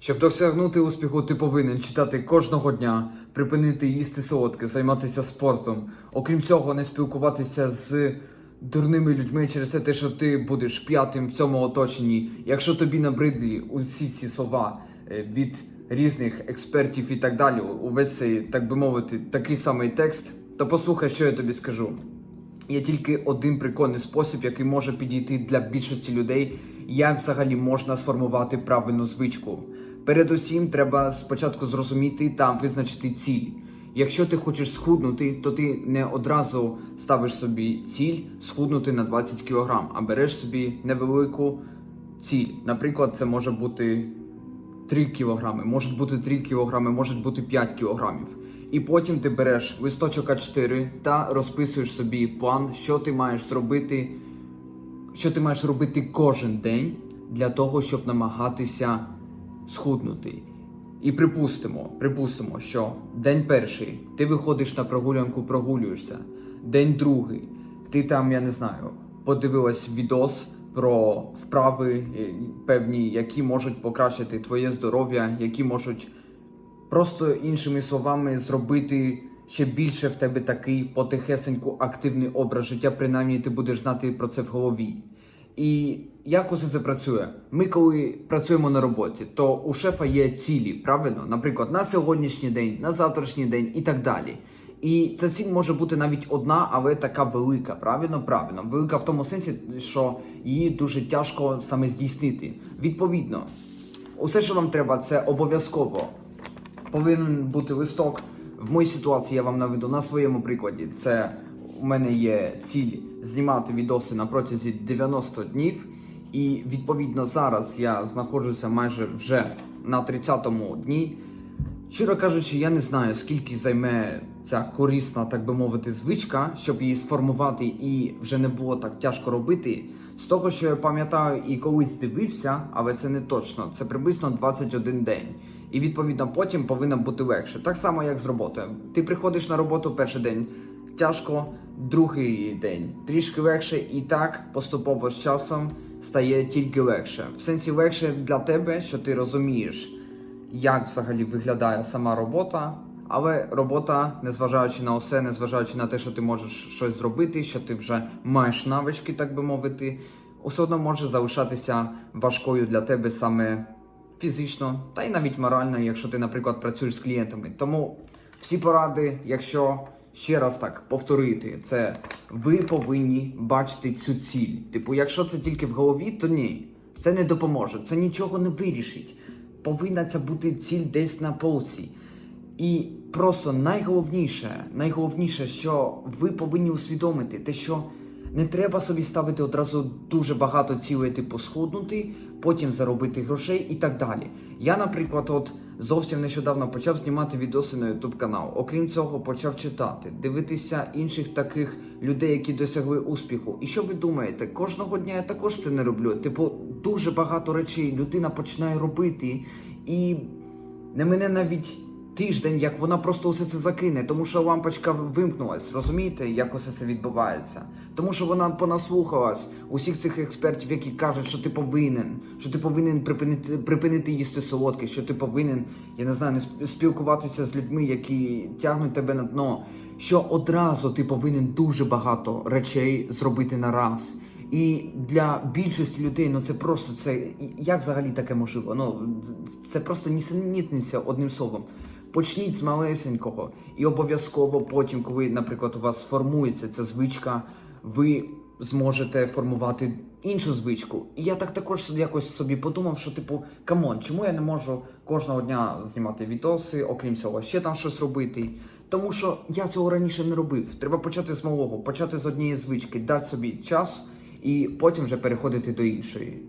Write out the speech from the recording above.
Щоб досягнути успіху, ти повинен читати кожного дня, припинити їсти солодке, займатися спортом. Окрім цього, не спілкуватися з дурними людьми через те, що ти будеш п'ятим в цьому оточенні. Якщо тобі набридлі усі ці слова е, від різних експертів і так далі, увесь цей, так би мовити, такий самий текст, то послухай, що я тобі скажу. Є тільки один прикольний спосіб, який може підійти для більшості людей, як взагалі можна сформувати правильну звичку. Передусім, треба спочатку зрозуміти та визначити ціль. Якщо ти хочеш схуднути, то ти не одразу ставиш собі ціль схуднути на 20 кг, а береш собі невелику ціль. Наприклад, це може бути 3 кілограми, можуть бути 3 кілограми, можуть бути 5 кілограмів. І потім ти береш листочок А4 та розписуєш собі план, що ти маєш зробити, що ти маєш робити кожен день для того, щоб намагатися схуднути. І припустимо, припустимо, що день перший ти виходиш на прогулянку, прогулюєшся. День другий, ти там, я не знаю, подивилась відос про вправи е, певні, які можуть покращити твоє здоров'я, які можуть просто іншими словами зробити ще більше в тебе такий потихесеньку активний образ життя. Принаймні ти будеш знати про це в голові. І як усе це працює? Ми, коли працюємо на роботі, то у шефа є цілі, правильно? Наприклад, на сьогоднішній день, на завтрашній день і так далі. І ця ціль може бути навіть одна, але така велика. Правильно, правильно. Велика в тому сенсі, що її дуже тяжко саме здійснити. Відповідно, усе, що вам треба, це обов'язково повинен бути листок. В моїй ситуації я вам наведу на своєму прикладі. Це у мене є ціль знімати відоси на протязі 90 днів, і відповідно зараз я знаходжуся майже вже на 30-му дні. Щиро кажучи, я не знаю, скільки займе ця корисна, так би мовити, звичка, щоб її сформувати і вже не було так тяжко робити. З того, що я пам'ятаю і колись дивився, але це не точно. Це приблизно 21 день. І відповідно потім повинно бути легше. Так само, як з роботою. Ти приходиш на роботу перший день тяжко, другий день трішки легше, і так поступово з часом стає тільки легше. В сенсі легше для тебе, що ти розумієш як взагалі виглядає сама робота. Але робота, незважаючи на усе, незважаючи на те, що ти можеш щось зробити, що ти вже маєш навички, так би мовити, усе одно може залишатися важкою для тебе саме фізично, та й навіть морально, якщо ти, наприклад, працюєш з клієнтами. Тому всі поради, якщо ще раз так повторити, це ви повинні бачити цю ціль. Типу, якщо це тільки в голові, то ні, це не допоможе, це нічого не вирішить повинна це бути ціль десь на полці. І просто найголовніше, найголовніше, що ви повинні усвідомити, те, що не треба собі ставити одразу дуже багато цілей, типу схуднути, потім заробити грошей і так далі. Я, наприклад, от зовсім нещодавно почав знімати відоси на YouTube канал. Окрім цього, почав читати, дивитися інших таких людей, які досягли успіху. І що ви думаєте? Кожного дня я також це не роблю. Типу, дуже багато речей людина починає робити, і не мене навіть тиждень, як вона просто усе це закине, тому що лампочка вимкнулась. Розумієте, як усе це відбувається? Тому що вона понаслухалась усіх цих експертів, які кажуть, що ти повинен, що ти повинен припинити припинити їсти солодке, що ти повинен, я не знаю, не спілкуватися з людьми, які тягнуть тебе на дно. Що одразу ти повинен дуже багато речей зробити на раз. І для більшості людей, ну це просто це як взагалі таке можливо? Ну це просто нісенітниця одним словом. Почніть з малесенького, і обов'язково потім, коли, наприклад, у вас сформується ця звичка, ви зможете формувати іншу звичку. І я так також якось собі подумав, що типу, камон, чому я не можу кожного дня знімати відоси, окрім цього, ще там щось робити. Тому що я цього раніше не робив. Треба почати з малого, почати з однієї звички, дати собі час і потім вже переходити до іншої.